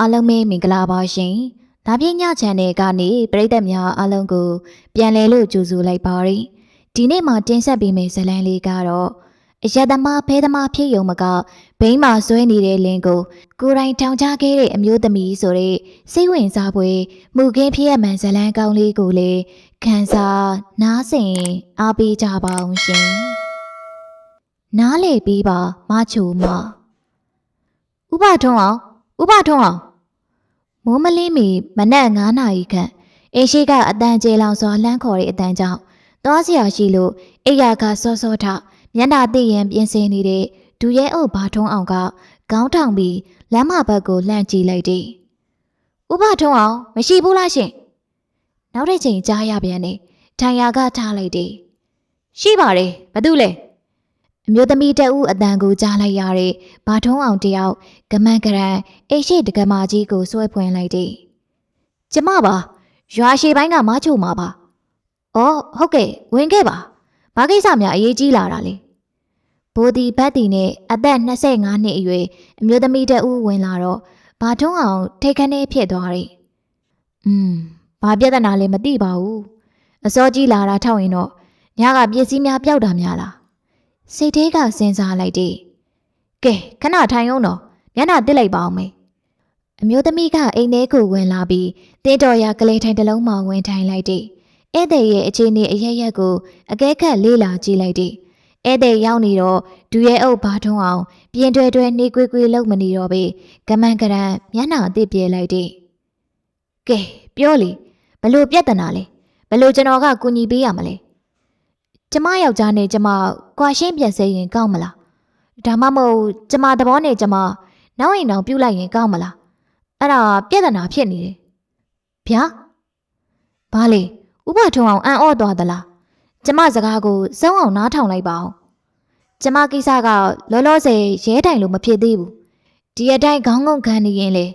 အားလုံးပဲမင်္ဂလာပါရှင်။ဒါပြညချန်နယ်ကနေပရိသတ်များအားလုံးကို ပြန်လည်လို့ကြိုဆိုလိုက်ပါရစေ။ဒီနေ့မှာတင်ဆက်ပေးမယ့်ဇာတ်လမ်းလေးကတော့အယက်သမားဖဲသမားဖြစ်ယုံမကဘိန်းမှာဆွဲနေတဲ့လင်းကိုကိုယ်တိုင်ထောင်ချခဲ့တဲ့အမျိုးသမီးဆိုတဲ့စိတ်ဝင်စားဖွယ်မှုခင်းဖြစ်ရမှန်ဇာတ်လမ်းကောင်းလေးကိုလည်းခန်းစားနားဆင်အားပေးကြပါအောင်ရှင်။နားလေပြီးပါမချိုမဥပထုံးအောင် ဥပထုံးအောင်မိုးမလင်းမီမနက်9နာရီခန့်အိမ်ရှိကအတန်ကျေလောင်စွာလှမ်းခေါ်တဲ့အတန်ကြောင့်သွားစရာရှိလို့အိယာကစောစောထမျက်နှာသိရင်ပြင်ဆင်နေတဲ့ဒူရဲအုပ်ဘာထုံးအောင်ကခေါင်းထောင်ပြီးလမ်းမဘက်ကိုလှမ်းကြည့်လိုက်တယ်။ဥပထုံးအောင်မရှိဘူးလားရှင်။နောက်တစ်ချိန်ကြားရပြန်နေထိုင်ရာကထားလိုက်တယ်။ရှိပါတယ်ဘာတူလဲ။ အမျိုးသမီးတအုပ်အတန်ကိုကြားလိုက်ရတဲ့ဘာထုံးအောင်တယောက်ကမန်ကရန်အိတ်ရှိတကမာကြီးကိုစွဲဖွင့်လိုက်တယ်။ကျမပါရွာရှိပိုင်းကမချိုမှာပါ။အော်ဟုတ်ကဲ့ဝင်ခဲ့ပါ။ဘာကိစ္စများအရေးကြီးလာတာလဲ။ဘိုဒီဘတ်တီနဲ့အသက်25နှစ်အရွယ်အမျိုးသမီးတအုပ်ဝင်လာတော့ဘာထုံးအောင်ထိတ်ခနဲဖြစ်သွားတယ်။อืมဘာပြဿနာလဲမသိပါဘူး။အစောကြီးလာတာထောက်ရင်တော့ညကပစ္စည်းများပျောက်တာများလား။ စိတ်သေးကစဉ်းစားလိုက်တယ်။ကဲခဏထိုင်အောင်တော့မျက်နှာတစ်လိုက်ပါအောင်မေ။အမျိုးသမီးကအိမ်ထဲကိုဝင်လာပြီးတင်းတော်ရကလေးထိုင်တစ်လုံးမှဝင်ထိုင်လိုက်တယ်။ဧည့်သည်ရဲ့အခြေအနေအရရက်ကိုအကဲခတ်လေးလာကြည့်လိုက်တယ်။ဧည့်သည်ရောက်နေတော့ဒူရဲအုပ်ဘာထုံးအောင်ပြင်းတွဲတွဲနေကွေးကွေးလုံမနေတော့ပဲကမန်ကရန်မျက်နှာအသစ်ပြေလိုက်တယ်။ကဲပြောလေဘလို့ပြဿနာလဲဘလို့ကျွန်တော်ကကူညီပေးရမလဲ။ ကျမယောက်ျားနဲ့ကျမကွာရှင်းပြန်စေရင်ကောင်းမလား။ဒါမှမဟုတ်ကျမသဘောနဲ့ကျမနောက်ရင်တော့ပြုတ်လိုက်ရင်ကောင်းမလား။အဲ့ဒါပြဿနာဖြစ်နေတယ်။ဗျာ။ဘာလဲဥပထုံအောင်အံ့ဩသွားသလား။ကျမစကားကိုစုံအောင်နားထောင်လိုက်ပါအောင်။ကျမကိစ္စကလောလောဆယ်ရဲတိုင်လို့မဖြစ်သေးဘူး။ဒီအတိုင်းခေါင်းငုံခံနေရင်လေ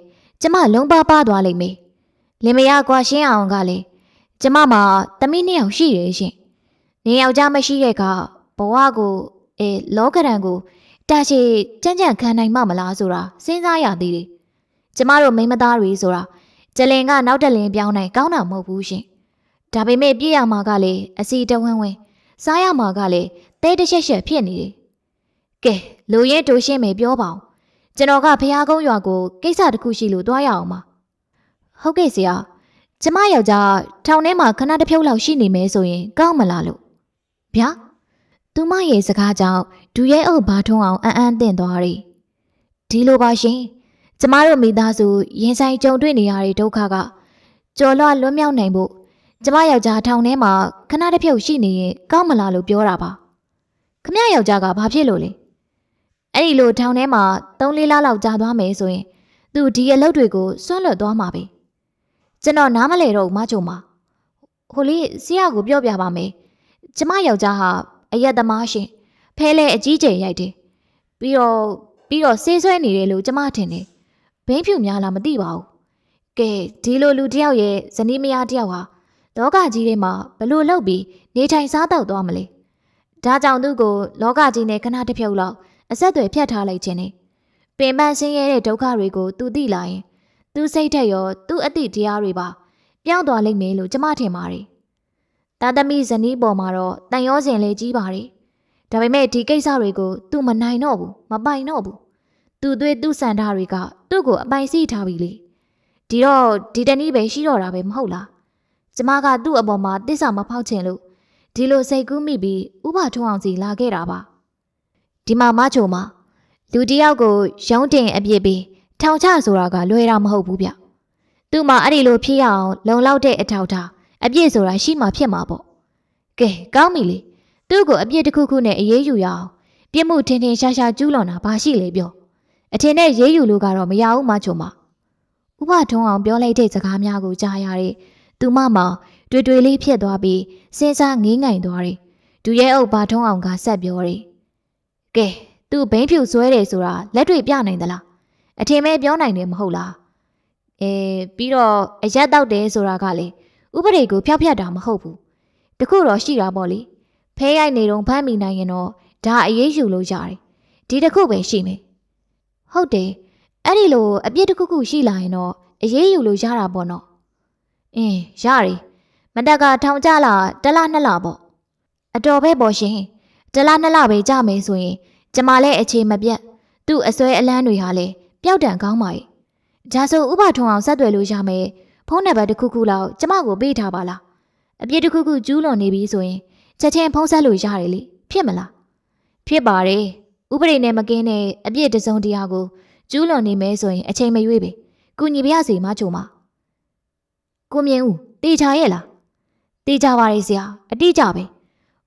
ကျမလုံးပါပါသွားလိမ့်မယ်။လင်မယားကွာရှင်းအောင်ကလေကျမမှာတမိနှစ်ယောက်ရှိတယ်ရှင်။ နေယောက်ျားမရှိတဲ့ကဘဝကိုအဲလောကရန်ကိုတာရှိကြမ်းကြမ်းခံနိုင်မှမလားဆိုတာစဉ်းစားရသေးတယ်။ကျမတို့မိန်းမသားတွေဆိုတာကျလင်ကနောက်တက်လင်ပြောင်းနိုင်ကောင်းတာမဟုတ်ဘူးရှင်။ဒါပေမဲ့ပြည့်ရမှာကလေအစီတဝင်းဝင်းစားရမှာကလေတဲတချက်ချက်ဖြစ်နေတယ်။ကဲလူရဲတူရှင်းမယ်ပြောပါအောင်။ကျွန်တော်ကဖျားကုန်းရွာကိုကိစ္စတစ်ခုရှိလို့တွားရအောင်ပါ။ဟုတ်ကဲ့ဆရာ။ကျမယောက်ျားထောင်ထဲမှာခဏတစ်ဖြုတ်လောက်ရှိနေမယ်ဆိုရင်ကောင်းမလားလို့။ ဗျာ။သူမရဲ့စကားကြောင့်ဒူရဲအုပ်ဘာထုံးအောင်အံ့အံ့တင့်သွားတယ်။ဒီလိုပါရှင်။ကျမတို့မိသားစုရင်ဆိုင်ကြုံတွေ့နေရတဲ့ဒုက္ခကကြော်လွှတ်လွတ်မြောက်နိုင်ဖို့ကျမယောက်ျားထောင်ထဲမှာခဏတစ်ဖြုတ်ရှိနေရင်ကောင်းမလားလို့ပြောတာပါ။ခမယောက်ျားကဘာဖြစ်လို့လဲ။အဲ့ဒီလိုထောင်ထဲမှာ၃လေးလလောက်ကြာသွားမယ်ဆိုရင်သူဒီအလုပ်တွေကိုစွန့်လွတ်သွားမှာပဲ။ကျွန်တော်နားမလဲတော့ဘူးမချုံပါ။ဟိုလေးဆရာကိုပြောပြပါမယ်။ ကျမယောက်ျားဟာအယက်သမားရှင်ဖဲလဲအကြီးကျယ်ရိုက်တယ်။ပြီးတော့ပြီးတော့ဆေးဆွဲနေတယ်လို့ကျမထင်တယ်။ဘိန်းဖြူများလားမသိပါဘူး။ကဲဒီလိုလူတစ်ယောက်ရဲ့ဇနီးမယားတစ်ယောက်ဟာလောကကြီးထဲမှာဘလို့လောက်ပြီးနေထိုင်စားတော့သွားမလဲ။ဒါကြောင့်သူ့ကိုလောကကြီးနဲ့ခဏတစ်ဖြုတ်လောက်အဆက်အသွယ်ဖြတ်ထားလိုက်ခြင်းနဲ့ပင်ပန်းဆင်းရဲတဲ့ဒုက္ခတွေကိုသူသိလာရင်သူစိတ်ထက်ရောသူ့အတိတရားတွေပါပြောင်းသွားလိမ့်မယ်လို့ကျမထင်ပါတယ်။ တာသမီဇနီးပေါ်မှာတော့တန်ရောစင်လေးကြီးပါတယ်။ဒါပေမဲ့ဒီကိစ္စတွေကိုသူမနိုင်တော့ဘူးမပိုင်တော့ဘူး။သူသွေးသူ့စံထားတွေကသူ့ကိုအပိုင်စီးထားပြီလေ။ဒီတော့ဒီတနည်းပဲရှိတော့တာပဲမဟုတ်လား။ကျမကသူ့အပေါ်မှာတစ္ဆာမဖောက်ချင်လို့ဒီလိုစိတ်ကူးမိပြီးဥပထုံးအောင်စီလာခဲ့တာပါ။ဒီမှာမချိုမှာလူတစ်ယောက်ကိုရုံးတင်အပြစ်ပြီးထောင်ချဆိုတာကလွယ်တာမဟုတ်ဘူးဗျ။သူ့မှာအဲ့ဒီလိုဖြစ်ရအောင် လုံလောက်တဲ့အထောက်ထား အပြစ်ဆိုတာရှိမှဖြစ်မှာပေါ့။ကဲကောင်းပြီလေ။သူ့ကိုအပြစ်တစ်ခုခုနဲ့အေးအေးယူရအောင်ပြစ်မှုထင်ထင်ရှားရှားကျူးလွန်တာဘာရှိလဲပြော။အထင်နဲ့ရေးယူလို့ကတော့မရဘူးမချိုမှာ။ဥပထုံးအောင်ပြောလိုက်တဲ့စကားများကိုကြားရတဲ့သူမမှာတွေ့တွေ့လေးဖြစ်သွားပြီးစဉ်းစားငေးငိုင်သွားတယ်။ဒူရဲအုပ်ဘာထုံးအောင်ကဆက်ပြောတယ်။ကဲသူဘိန်းဖြူဆွဲတယ်ဆိုတာလက်တွေ့ပြနိုင်သလားအထင်မဲ့ပြောနိုင်တယ်မဟုတ်လားအဲပြီးတော့အရက်တောက်တယ်ဆိုတာကလေ ဥပဒေကိုဖျောက်ဖျက်တာမဟုတ်ဘူးတခုတော့ရှိတာပေါ့လေဖဲရိုက်နေတော့ဖမ်းမိနိုင်ရင်တော့ဒါအရေးယူလို့ရတယ်ဒီတခုပဲရှိမယ်ဟုတ်တယ်အဲ့ဒီလိုအပြစ်တစ်ခုခုရှိလာရင်တော့အေးအေးယူလို့ရတာပေါ့နော်အင်းရတယ်မတက်ကထောင်ကြလာတစ်လနှစ်လပေါ့အတော်ပဲပေါ့ရှင်တစ်လနှစ်လပဲကြမယ်ဆိုရင်ကျမလည်းအခြေမပြတ်သူ့အစွဲအလန်းတွေဟာလည်းပျောက်တန်ကောင်းပါရဲ့ဒါဆိုဥပထုံအောင်ဆက်သွယ်လို့ရမယ် ဖုန်းနံပါတ်တစ်ခုခုလောက်ကျမကိုပေးထားပါလားအပြစ်တစ်ခုခုကျူးလွန်နေပြီဆိုရင်ချက်ချင်းဖုန်းဆက်လို့ရတယ်လေဖြစ်မလားဖြစ်ပါတယ်ဥပဒေနဲ့မကင်းတဲ့အပြစ်တစ်စုံတစ်ရာကိုကျူးလွန်နေမဲဆိုရင်အချိန်မရွေးပဲကုညီပြရစီမချိုမကိုမြင်ဦးတေချာရဲ့လားတေချာပါလေဆရာအတိအကျပဲ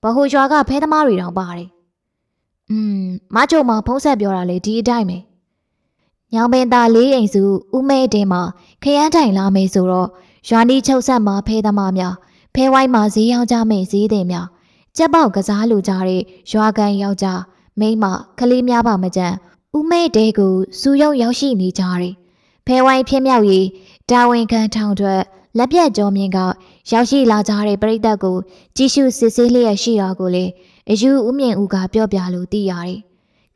ဘဟိုရွာကဖဲသမားတွေတောင်ပါတယ်อืมမချိုမဖုန်းဆက်ပြောတာလေဒီအတိုင်းပဲ ညောင်ပင်သားလေးအိမ်စုဦးမဲတင်မှာခရမ်းတိုင်လာမယ်ဆိုတော့ရွာနီးချုပ်ဆက်မှာဖဲသမားများဖဲဝိုင်းမှာဈေးရောက်ကြမယ်ဈေးတင်များကြက်ပေါက်ကစားလူကြတဲ့ရွာကန်ယောက်ျားမိန်းမကလေးများပါမကြမ်းဦးမဲတဲကိုစူယုံရောက်ရှိနေကြတယ်ဖဲဝိုင်းဖြစ်မြောက်ရေးတာဝန်ခံထောင်ထွက်လက်ပြတ်ကြောမြင့်ကရောက်ရှိလာကြတဲ့ပရိသတ်ကိုကြည့်ရှုစစ်ဆေးလျက်ရှိတာကိုလေအယူဦးမြင့်ဦးကပြောပြလို့သိရတယ်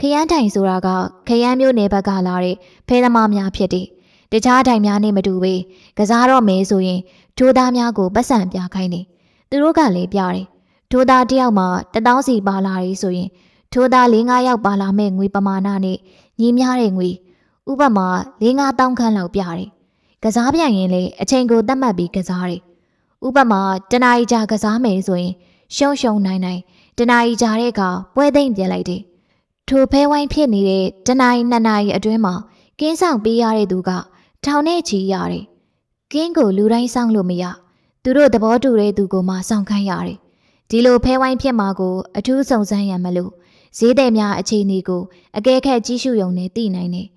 ခရမ်းတိုင်ဆိုတာကခရမ်းမျိုးနယ်ဘက်ကလာတဲ့ဖဲသမားများဖြစ်တယ်တခြားတိုင်များနဲ့မတူပေကစားတော့မဲဆိုရင်ထိုးသားများကိုပတ်စံပြခိုင်းတယ်သူတို့ကလည်းပြတယ်ထိုးသားတစ်ယောက်မှတထောင်းစီပါလာရီဆိုရင်ထိုးသား၄၅ယောက်ပါလာမဲ့ငွေပမာဏနဲ့ညီများတဲ့ငွေဥပမာ၄၅တောင်းခန့်လောက်ပြတယ်ကစားပြိုင်ရင်လေအချိန်ကိုသတ်မှတ်ပြီးကစားတယ်ဥပမာတနာရီကြာကစားမယ်ဆိုရင်ရှုံရှုံနိုင်နိုင်တနာရီကြာတဲ့အခါပွဲသိမ့်ပြန်လိုက်တယ် ထိုဖဲဝိုင်းဖြစ်နေတဲ့တနာရီနှစ်နာရီအတွင်းမှာကင်းဆောင်ပေးရတဲ့သူကထောင်နဲ့ချီရတယ်ကင်းကိုလူတိုင်းဆောင်လို့မရသူတို့သဘောတူတဲ့သူကိုမှဆောင်ခိုင်းရတယ်ဒီလိုဖဲဝိုင်းဖြစ်မှာကိုအထူးစုံစမ်းရမလို့ဈေးသည်များအခြေအနေကိုအကဲခတ်ကြီးစုုံနဲ့သိနိုင်တယ်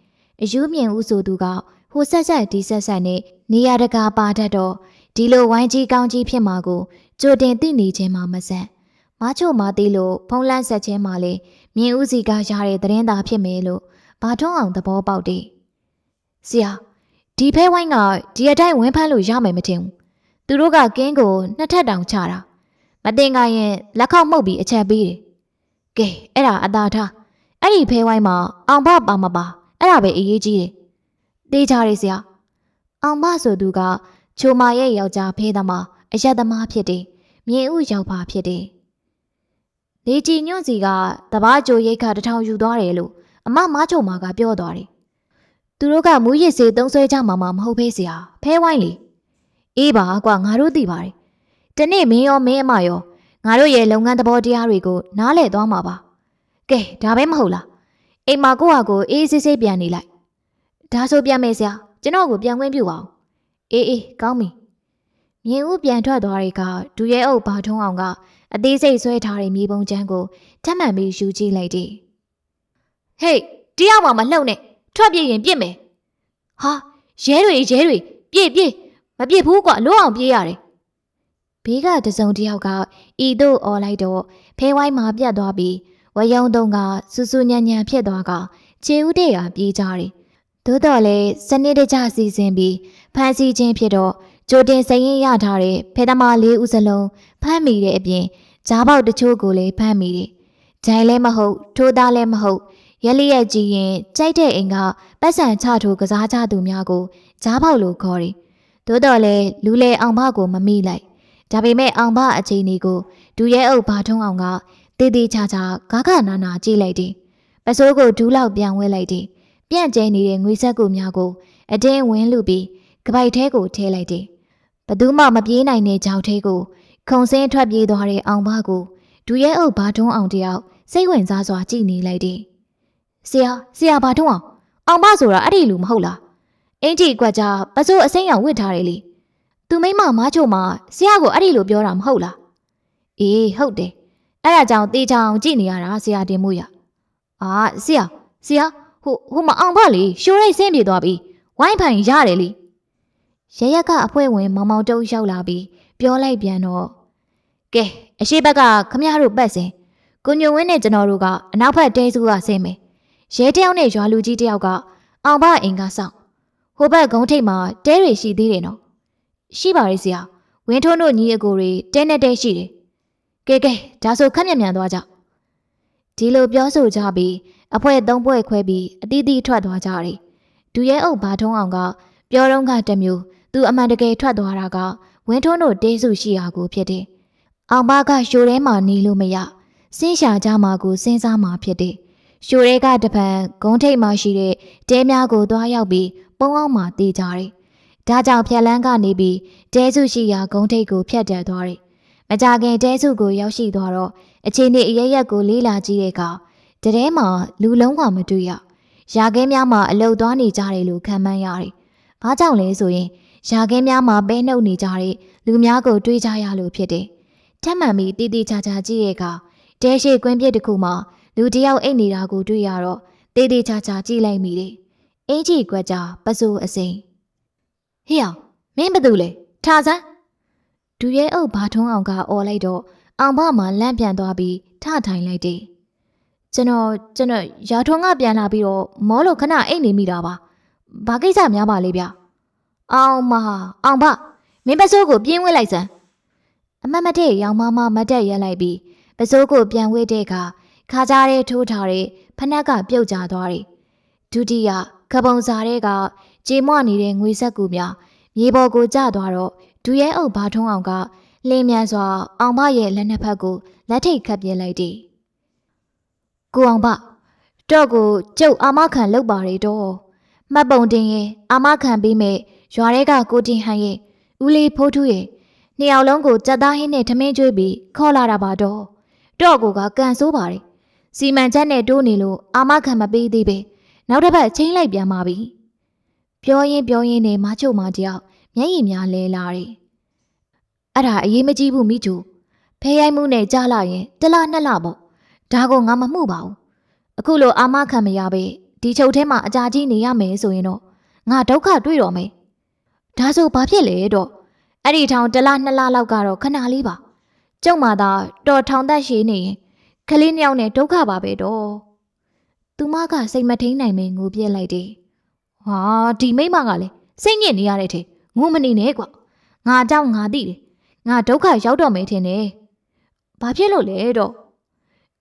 အယူမြင်ဦးဆိုသူကဟိုဆက်ဆက်ဒီဆက်ဆက်နဲ့နေရတကာပါတတ်တော့ဒီလိုဝိုင်းကြီးကောင်းကြီးဖြစ်မှာကိုကြိုတင်သိနေခြင်းမှမဆန်မချို့မသေးလို့ဖုံးလန့်ဆက်ခြင်းမှလေ မြင်ဦးစီကရတဲ့သတင်းသာဖြစ်မယ်လို့ဘာထုံးအောင်သဘောပေါက်တယ်ဆရာဒီဖဲဝိုင်းကဒီအတိုင်းဝင်းဖမ်းလို့ရမယ်မထင်ဘူးသူတို့ကကင်းကိုနှစ်ထပ်တောင်ချတာမတင်ကရင်လက်ခောက်မှုတ်ပြီးအချက်ပေးတယ်ကဲအဲ့ဒါအသာထားအဲ့ဒီဖဲဝိုင်းမှာအောင်ဘပါမပါအဲ့ဒါပဲအရေးကြီးတယ်တေးကြရဆရာအောင်မဆိုသူကချိုမာရဲ့ယောက်ျားဖေးသမားအယက်သမားဖြစ်တယ်မြင်ဥရောက်ပါဖြစ်တယ် လေကြည်ညွန့်စီကတပားကြိုရိတ်ခတထောင်ယူသွားတယ်လို့အမမချုံမာကပြောသွားတယ်သူတို့ကမူရစ်စေးသုံးဆွဲကြမှာမဟုတ်ဖေးဆရာဖဲဝိုင်းလေအေးပါကွာငါတို့သိပါတယ်တနေ့မင်းရောမင်းအမရောငါတို့ရဲ့လုပ်ငန်းသဘောတရားတွေကိုနားလည်သွားမှာပါကဲဒါပဲမဟုတ်လားအိမ်မှာကိုယ့်ဟာကိုယ်အေးဆေးဆေးပြန်နေလိုက်ဒါဆိုပြန်မယ်ဆရာကျွန်တော်ကိုပြန်ခွင့်ပြုပါဦးအေးအေးကောင်းပြီမြင်ဦးပြန်ထွက်သွားတဲ့အခါဒူရဲအုပ်ဘာထုံးအောင်က အသေးစိတ်ဆွဲထားတဲ့မြေပုံချမ်းကိုထပ်မံပြီးယူကြည့်လိုက်တယ်ဟေးတရားမှမလှုပ်နဲ့ထွက်ပြေးရင်ပြစ်မယ်ဟာရဲတွေရဲတွေပြေးပြေးမပြေးဘူးကွာလွတ်အောင်ပြေးရတယ်ဘေးကတစုံတစ်ယောက်ကဤတို့អော်လိုက်တော့ဖဲဝိုင်းမှာပြတ်သွားပြီးဝယုံတုံကစူးစူးညံ့ညံ့ဖြစ်သွားကခြေဦးတဲ့ရာပြေးကြတယ်သို့တော်လည်းစနစ်တကျစီစဉ်ပြီးဖမ်းဆီးခြင်းဖြစ်တော့ကြိုတင်စရင်ရထားတဲ့ဖဲသမားလေးဦးစလုံးဖမ်းမိတဲ့အပြင် ဂျားပေါက်တချို့ကိုလည်းဖမ်းမိတယ်။ဂျိုင်လည်းမဟုတ်ထိုးသားလည်းမဟုတ်ရက်လျက်ကြည့်ရင်ကြိုက်တဲ့အိမ်ကပတ်စံချထိုးကစားကြသူများကိုဂျားပေါက်လို့ခေါ်တယ်။သို့တော်လည်းလူလေအောင်ဘကိုမမိလိုက်။ဒါပေမဲ့အောင်ဘအချိန်လေးကိုဒူရဲအုပ်ဘာထုံးအောင်ကတေးသေးချာချာဂါဂနာနာကြည့်လိုက်တယ်။ပစိုးကိုဒူးလောက်ပြန်ဝဲလိုက်တယ်။ပြန့်ကျဲနေတဲ့ငွေဆက်ကူများကိုအတင်းဝင်းလူပြီးကပိုက်ထဲကိုထဲလိုက်တယ်။ဘသူမှမပြေးနိုင်တဲ့ကြောက်ထဲကို ခုံစင်းထွက်ပြေးသွားတဲ့အောင်ဘကိုဒူရဲအုပ်ဘာထုံးအောင်တယောက်စိတ်ဝင်စားစွာကြည့်နေလိုက်တယ်။ဆရာဆရာဘာထုံးအောင်အောင်ဘဆိုတာအဲ့ဒီလူမဟုတ်လား။အင်ကြီးကွက်ကြပစိုးအစိမ်းရောင်ဝစ်ထားတယ်လေ။သူမိမမားချိုမှာဆရာကိုအဲ့ဒီလိုပြောတာမဟုတ်လား။အေးဟုတ်တယ်။အဲ့ဒါကြောင့်တေချောင်ကြည့်နေရတာဆရာတင်မှုရ။အာဆရာဆရာဟိုဟိုမအောင်ပါလေရှိုးရိတ်ဆင်းပြေသွားပြီဝိုင်းဖိုင်ရတယ်လေရရကအဖွဲဝင်မောင်မောင်တုံးရောက်လာပြီးပြောလိုက်ပြန်တော့ ကဲအရှိဘက်ကခမရတို့ပတ်စင်ကိုညိုဝင်းနဲ့ကျွန်တော်တို့ကအနောက်ဘက်တဲစုကဆင်းမယ်ရဲတယောက်နဲ့ရွာလူကြီးတယောက်ကအောင်ဘအိမ်ကစောင့်ဟိုဘက်ဂုံးထိပ်မှာတဲတွေရှိသေးတယ်နော်ရှိပါရဲ့ဆရာဝင်းထုံးတို့ညီအကိုတွေတဲနဲ့တဲရှိတယ်ကဲကဲဒါဆိုခက်မြန်မြန်သွားကြဒီလိုပြောဆိုကြပြီးအဖွဲသုံးဖွဲခွဲပြီးအတီးတီးထွက်သွားကြတယ်ဒူရဲအုပ်ဘာထုံးအောင်ကပြောတော့ကတစ်မျိုးသူအမှန်တကယ်ထွက်သွားတာကဝင်းထွန်းတို့တေးစုရှိရာကိုဖြစ်တယ်။ အောင်ဘကရှိုထဲမှာနေလို့မရစင်းရှာကြမှာကိုစဉ်းစားမှာဖြစ်တယ်။ရှိုရဲကတပံဂုံးထိပ်မှာရှိတဲ့တဲများကိုသွားရောက်ပြီးပုံအောင်မှာတေးကြတယ်။ဒါကြောင့်ဖြက်လန်းကနေပြီးတဲစုရှိရာဂုံးထိပ်ကိုဖျက်တက်သွားတယ်။မကြခင်တဲစုကိုရောက်ရှိသွားတော့အချိန်နဲ့အရရက်ကိုလေးလာကြည့်တဲ့အခါတထဲမှာလူလုံးကမတွေ့ရ။ရာခဲများမှာအလုတ်သွားနေကြတယ်လို့ခံမှန်းရတယ်။ဘာကြောင့်လဲဆိုရင်ရာခဲများမှာပဲနှုတ်နေကြတဲ့လူများကိုတွေးကြရလို့ဖြစ်တယ်။ ထပ်မှန်ပြီးတည်တည်ချာချာကြည့်ရဲ့အခါတဲရှိကွင်းပြစ်တစ်ခုမှာလူတစ်ယောက်အိတ်နေတာကိုတွေ့ရတော့တည်တည်ချာချာကြည့်လိုက်မိတယ်။အင်ကြီးကွက်ကြပစိုးအစိမ်ဟေ့အောင်မင်းဘာတူလဲထားစမ်းဒူရဲအုပ်ဘာထုံးအောင်ကអော်လိုက်တော့အောင်ဘမှလန့်ပြန်သွားပြီးထထိုင်လိုက်တယ်။ကျွန်တော်ကျွန်တော်ရာထွန်းကပြန်လာပြီးတော့မောလို့ခဏအိတ်နေမိတာပါ။ဘာကိစ္စများပါလဲဗျ။အောင်မဟာအောင်ဘမင်းပစိုးကိုပြင်းဝဲလိုက်စမ်း။ အမတ်မတဲ့ရောင်မမမတ်တက်ရက်လိုက်ပြီးပစိုးကိုပြန်ဝဲတဲ့အခါခါကြားတဲ့ထိုးထားတဲ့ဖနက်ကပြုတ်ကျသွားတယ်။ဒုတိယကပုံစားတဲ့ကကြေမွနေတဲ့ငွေဆက်ကူများမြေပေါ်ကိုကျသွားတော့ဒူရဲအုပ်ဘာထုံးအောင်ကလင်းမြန်စွာအောင်မရဲ့လက်နှစ်ဖက်ကိုလက်ထိတ်ခတ်ပြလိုက်တယ်။ကိုအောင်ဘတော့ကိုကျုပ်အာမခံလုပ်ပါရတော့မှတ်ပုံတင်ရင်အာမခံပေးမဲ့ရွာထဲကကိုတင်ဟန်ရဲ့ဦးလေးဖိုးထူးရဲ့ နှစ်ယောက်လုံးကိုကြက်သားဟင်းနဲ့ထမင်းကျွေးပြီးခေါ်လာတာပါတော့တော့ကိုကကန်ဆိုးပါတယ်စီမံချက်နဲ့တိုးနေလို့အာမခံမပေးသေးပဲနောက်တစ်ပတ်ချင်းလိုက်ပြန်ပါပြီပြောရင်ပြောရင်နဲ့မချုပ်မတယောက်မျက်ရည်များလဲလာတယ်အဲ့ဒါအရေးမကြီးဘူးမိချူဖဲရိုက်မှုနဲ့ကြားလာရင်တစ်လနှစ်လပေါ့ဒါကိုငါမမှုပါဘူးအခုလိုအာမခံမရပဲဒီချုပ်ထဲမှာအကြာကြီးနေရမယ်ဆိုရင်တော့ငါဒုက္ခတွေ့တော့မယ်ဒါဆိုဘာဖြစ်လဲတော့ အဲ့ဒီထောင်တစ်လနှစ်လလောက်ကတော့ခဏလေးပါကျုံမာသာတော်ထောင်သက်ရှိနေရင်ကလေးနှစ်ယောက်နဲ့ဒုက္ခပါပဲတော့သူမကစိတ်မထိန်နိုင်မင်းငိုပြက်လိုက်တယ်ဟာဒီမိမကလည်းစိတ်ညစ်နေရတဲ့ထဲငိုမနေနဲ့ကွာငါကြောင့်ငါသိတယ်ငါဒုက္ခရောက်တော့မယ်ထင်တယ်ဘာဖြစ်လို့လဲတော့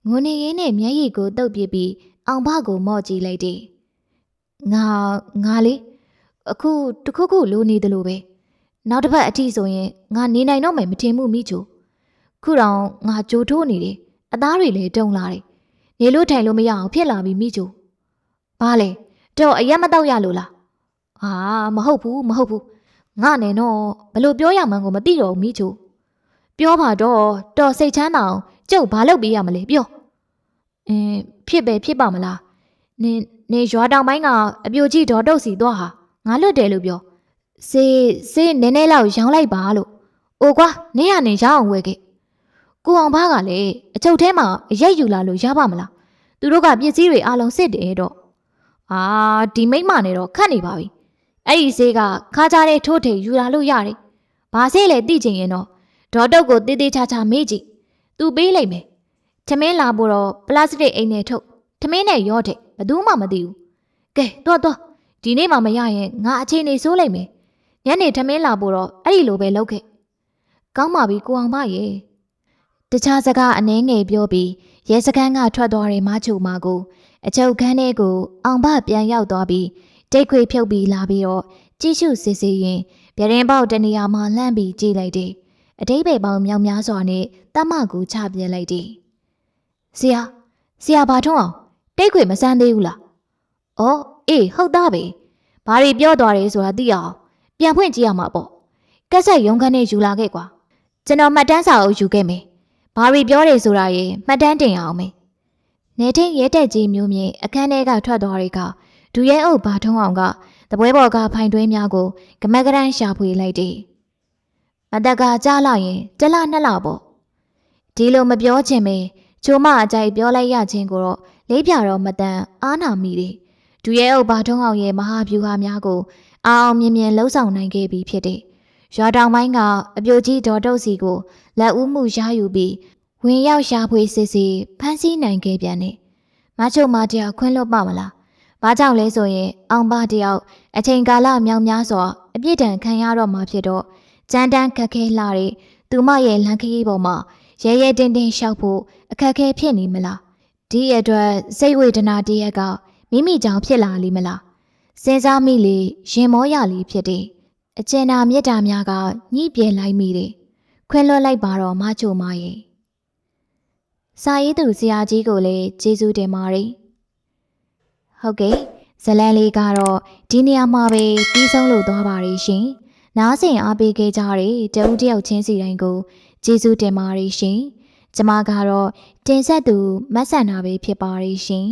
ငိုနေရင်းနဲ့မျက်ရည်ကိုတုပ်ပြပြီးအောင်ဘကိုမော့ကြည့်လိုက်တယ်ငါငါလေအခုတခုခုလိုနေတယ်လို့ပဲ နောက်တစ်ပတ်အထိဆိုရင်ငါနေနိုင်တော့မယ်မထင်ဘူးမိချိုခုတော့ငါကြိုထိုးနေတယ်အသားတွေလည်းတုံလာတယ်နေလို့ထိုင်လို့မရအောင်ဖြစ်လာပြီမိချိုဘာလဲတော့အရက်မတော့ရလို့လားဟာမဟုတ်ဘူးမဟုတ်ဘူးငါနဲ့တော့ဘလို့ပြောရမှန်းကိုမသိတော့ဘူးမိချိုပြောပါတော့တော်စိတ်ချမ်းသာအောင်ကျုပ်ဘာလုပ်ပေးရမလဲပြောအင်းဖြစ်ပဲဖြစ်ပါမလားနင်နေရွာတောင်ပိုင်းကအပြိုကြီးဒေါ်တုတ်စီသွားဟာငါလွတ်တယ်လို့ပြော စေးစေးနည်းနည်းလောက်ရောင်းလိုက်ပါလို့အိုကွာနင်းရနေရအောင်ဝယ်ခဲ့ကိုအောင်ဘားကလည်းအချုပ်ထဲမှာအရက်ယူလာလို့ရပါမလားသူတို့ကပစ္စည်းတွေအလုံးစစ်တယ်တော့အာဒီမိမ့်မနဲ့တော့ခတ်နေပါပြီအဲ့ဒီစေးကခါကြတဲ့ထိုးထိန်ယူလာလို့ရတယ်ဘာစေးလဲသိချင်ရင်တော့ဒေါ်တုတ်ကိုတေးသေးချာချာမေးကြည့်သူပေးလိုက်မယ်ထမင်းလာဖို့တော့ပလတ်စတစ်အိမ်နဲ့ထုတ်ထမင်းနဲ့ရောတဲ့ဘယ်သူမှမသိဘူးကဲတော့တော့ဒီနေ့မှမရရင်ငါအချိန်နေစိုးလိုက်မယ် ညနေထမင်းလာဖို့တော့အဲ့ဒီလိုပဲလုပ်ခဲ့ကောင်းပါပြီကိုအောင်မရေတခြားစကားအနှဲငယ်ပြောပြီးရဲစခန်းကထွက်သွားတဲ့မချိုမကိုအချုပ်ခန်းထဲကိုအောင်ဘပြန်ရောက်သွားပြီးတိတ်ခွေဖြုတ်ပြီးလာပြီးတော့ကြည့်ရှုစစ်ဆေးရင်ပြရင်ပေါက်တနေရာမှာလှမ်းပြီးကြည့်လိုက်တယ်အတိတ်ပဲပေါင်းမြောင်များစွာနဲ့တမကိုချပြလိုက်တယ်ဆရာဆရာဘာထုံးအောင်တိတ်ခွေမစမ်းသေးဘူးလားအော်အေးဟုတ်သားပဲဘာတွေပြောသွားတယ်ဆိုတာသိအောင် ပြန်ဖွင့်ကြည့်ရမှာပေါ့ကက်ဆက်ရုံခန်းနဲ့ယူလာခဲ့ကွာကျွန်တော်မှတ်တမ်းစာအုပ်ယူခဲ့မယ်ဘာတွေပြောတယ်ဆိုတာရေမှတ်တမ်းတင်အောင်မယ်နေထင်းရဲတက်ကြီးမျိုးမြင့်အခန်းထဲကထွက်သွားတဲ့ကဒူရဲအုပ်ဘာထုံးအောင်ကတပွဲပေါ်ကဖိုင်တွဲများကိုကမက်ကရန်ရှာဖွေလိုက်တယ်မတက်ကကြားလာရင်တလနှစ်လပေါ့ဒီလိုမပြောချင်ပဲချိုမအကြိုက်ပြောလိုက်ရခြင်းကိုတော့လေးပြတော့မတန်အားနာမိတယ်ဒူရဲအုပ်ဘာထုံးအောင်ရဲ့မဟာဗျူဟာများကို အောင်မြင်မြင်လှုပ်ဆောင်နိုင်ခဲ့ပြီဖြစ်တယ်ရွာတောင်ပိုင်းကအပြိုကြီးဒေါ်တုတ်စီကိုလက်ဦးမှုရယူပြီးဝင်ရောက်ရှာဖွေစစ်စီဖမ်းဆီးနိုင်ခဲ့ပြန်တယ်။မချုံမတယောက်ခွင့်လွတ်ပါမလား။ဘာကြောင့်လဲဆိုရင်အောင်ပါတယောက်အချိန်ကာလမြောင်များစွာအပြစ်ဒဏ်ခံရတော့မှာဖြစ်တော့ကြမ်းတမ်းခက်ခဲလာတဲ့သူမရဲ့လန်ခရီးပေါ်မှာရဲရဲတင်းတင်းရှောက်ဖို့အခက်အခဲဖြစ်နေမလား။ဒီအတွက်စိတ်ဝေဒနာတရက်ကမိမိကြောင့်ဖြစ်လာလိမ့်မလား စဉ်းစားမိလေရင်မောရလေဖြစ်တယ်အကျဉ်းနာမြတ်တာများကညှိပြေလိုက်မိတယ်ခွင်လွှတ်လိုက်ပါတော့မချိုမရဲ့စာရေးသူဆရာကြီးကိုလည်းကျေးဇူးတင်ပါတယ်ဟုတ်ကဲ့ဇလန်လေးကတော့ဒီနေရာမှာပဲပြီးဆုံးလို့သွားပါရရှင်နားဆင်အားပေးခဲ့ကြတဲ့တဦးတယောက်ချင်းစီတိုင်းကိုကျေးဇူးတင်ပါတယ်ရှင်ကျမကတော့တင်ဆက်သူမတ်ဆန်နာပဲဖြစ်ပါရရှင်